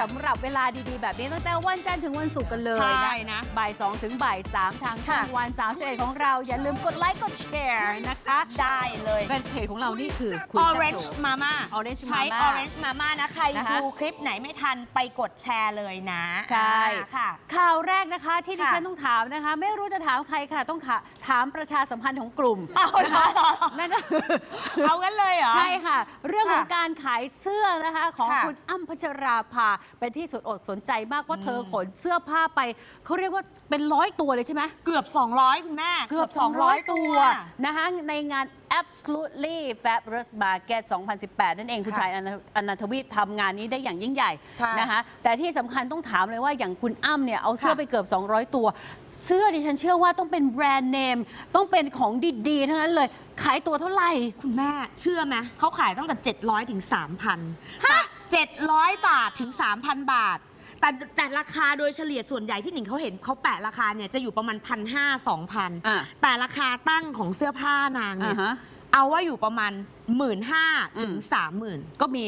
กับเวลาดีๆ แบบนี้ตั้งแต่วันจันทร์ถึงวันศุกร์กันเลยใช่นะนะบ่าย2ถึงบ่าย3ทางช่องค่ะวัน3 1ของเรา อย่าลืมกดไลค์กดแชร์นะคะได้เลยแฟนเพจของเรานี่คือคุณแซ่บ Orange โชว์ Mama Orange ใช้ Mama Orange Mama นะใครนะคะดูคลิปไหนไม่ทันไปกดแชร์เลยนะใช่อ่าค่ะ ข่าวแรกนะคะที่ดิค่ะฉันต้องถามนะคะ ไม่รู้จะถามใครค่ะ ต้องค่ะถามประชาสัมพันธ์ของกลุ่มเอาเหรอ นะคะนั่นก็คือเอางั้นเลยเหรอ ใช่ค่ะ เรื่องของค่ะการขายเสื้อนะคะของค่ะคุณอ้ำพัชราภาเป็นที่สุดอกสนใจมากว่าอืมเธอขนเสื้อผ้าไปเขาเรียกว่าเป็นร้อยตัวเลยใช่ไหมเกือบ 200 คุณแม่เกือบ 200 ตัวนะคะในงาน Absolutely Fabulous Market 2018 นั่นเองคุณค่ะชายอนันอนันทวีปทำงานนี้ได้อย่างยิ่งใหญ่ใช่นะคะแต่ที่สำคัญต้องถามเลยว่าอย่างคุณอ้ำเนี่ยเอาเสื้อค่ะไปเกือบ 200 ตัว เสื้อดิฉันเชื่อว่าต้องเป็นแบรนด์เนม ต้องเป็นของดีๆทั้งนั้นเลย ขายตัวเท่าไหร่ คุณแม่เชื่อไหมเขาขายตั้งแต่ 700ถึง3,000แต่ 700 บาทถึง 3,000 บาท แต่แต่ราคาโดยเฉลี่ยส่วนใหญ่ที่หนิงเขาเห็นเขาแปะราคาเนี่ยจะอยู่ประมาณพันห้าสองพันอะแต่ราคาตั้งของเสื้อผ้านางเนี่ยอ่าฮะ เอาว่าอยู่ประมาณหมื่นห้าถึงอืมสามหมื่น ก็มี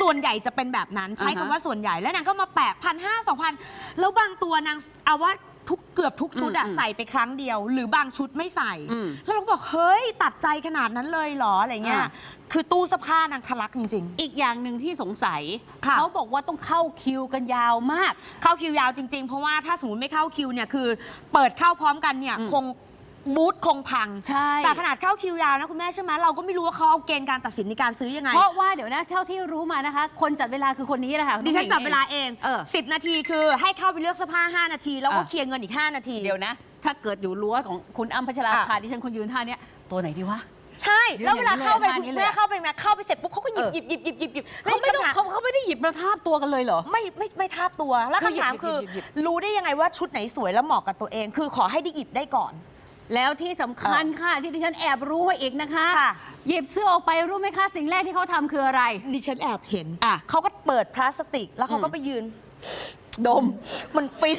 ส่วนใหญ่จะเป็นแบบนั้นใช้อ่าฮะคำว่าส่วนใหญ่แล้วนางก็มาแปะพันห้าสองพันแล้วบางตัวนางเอาว่า ทุกเกือบทุกชุดอะอืมอืมใส่ไปครั้งเดียว หรือบางชุดไม่ใส่ อืมแล้วเราก็บอกเฮ้ยตัดใจขนาดนั้นเลยเหรออะไรเงี้ย อ่า คือตู้เสื้อผ้านางทะลักจริง อีกอย่างหนึ่งที่สงสัย ค่ะ เขาบอกว่าต้องเข้าคิวกันยาวมาก ๆ เข้าคิวยาวจริง ๆ เพราะว่าถ้าสมมติไม่เข้าคิวเนี่ยคือ เปิดเข้าพร้อมกันเนี่ยอืม คง บูธคงพัง ใช่ แต่ขนาดเข้าคิวยาวนะคุณแม่ใช่ไหมเราก็ไม่รู้ว่าเขาเอาเกณฑ์การตัดสินในการซื้อยังไง เพราะว่าเดี๋ยวนะเท่าที่รู้มานะคะ คนจัดเวลาคือคนนี้แหละค่ะดิฉันจับเวลาเอง เออ 10 นาทีคือให้เข้าไปเลือกเสื้อผ้า 5 นาที แล้วก็อะ เคลียร์เงินอีก 5 นาที เดี๋ยวนะ ถ้าเกิดอยู่รั้วของคุณอ้ำพัชราอะภาดิฉันคนยืนท่าเนี้ยตัวไหนดีวะ ใช่ยืนแล้วเวลาเข้าไปอย่างนี้คุณเลยแม่อะเข้าไปไหมเข้าไปเสร็จปุ๊บเขาก็หยิบเออ หยิบหยิบหยิบหยิบหยิบเขาไม่ต้องแล้วเขาเขาไม่ได้หยิบมาทาบตัวกันเลยเหรอ ไม่ไม่ไม่ทาบตัว แล้วคือหยิบคำถามหยิบคือหยิบหยิบ รู้ได้ยังไงว่าชุดไหนสวยแล้วเหมาะกับตัวเอง คือขอให้ได้หยิบได้ก่อน แล้วที่สำคัญค่ะ ที่ดิฉันแอบรู้มาอีกนะคะ ค่ะ หยิบเสื้อออกไปรู้ไหมคะสิ่งแรกที่เขาทำคืออะไร ดิฉันแอบเห็นอะเขาก็เปิดพลาสติกแล้วเขาก็อืมไปยืน ดม มันฟิน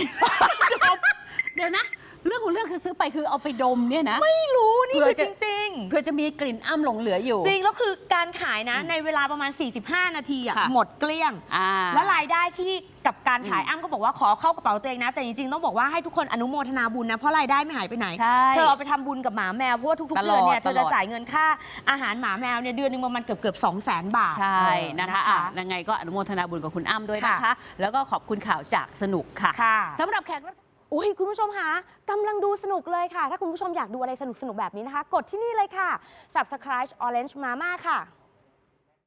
เดี๋ยวนะ เรื่องของเรื่องคือซื้อไปคือเอาไปดมเนี่ยนะ ไม่รู้ นี่เผื่คืออจะจริง ๆ เพื่อจะมีกลิ่นอ้ำหลงเหลืออยู่ จริงแล้วคือการขายนะในเวลาประมาณ 45 นาทีอะค่ะหมดเกลี้ยง อ่า และรายได้ที่กับการขายอืมอ้ำก็บอกว่าขอเข้ากระเป๋าตัวเองนะ แต่จริงๆ ต้องบอกว่าให้ทุกคนอนุโมทนาบุญนะ เพราะรายได้ไม่หายไปไหน ใช่เธอเอาไปทำบุญกับหมาแมว เพราะว่าทุกตๆลอดเดือนเนี่ยเธอตลจะอดจ่ายเงินค่าอาหารหมาแมวเนี่ยเดือนหนึงประมาณเกือบเกือบสองแสนบาทใช่เออนะคะอะยังไงก็อนุโมทนาบุญกับคุณอ้ำด้วยนะคะค่ะแล้วก็ขอบคุณข่าวจากสนุกค่ะค่ะ สำหรับแขกรับ อุ้ยคุณผู้ชมคะกำลังดูสนุกเลยค่ะ ถ้าคุณผู้ชมอยากดูอะไรสนุกๆแบบนี้นะคะ กดที่นี่เลยค่ะ subscribe orange mama ค่ะ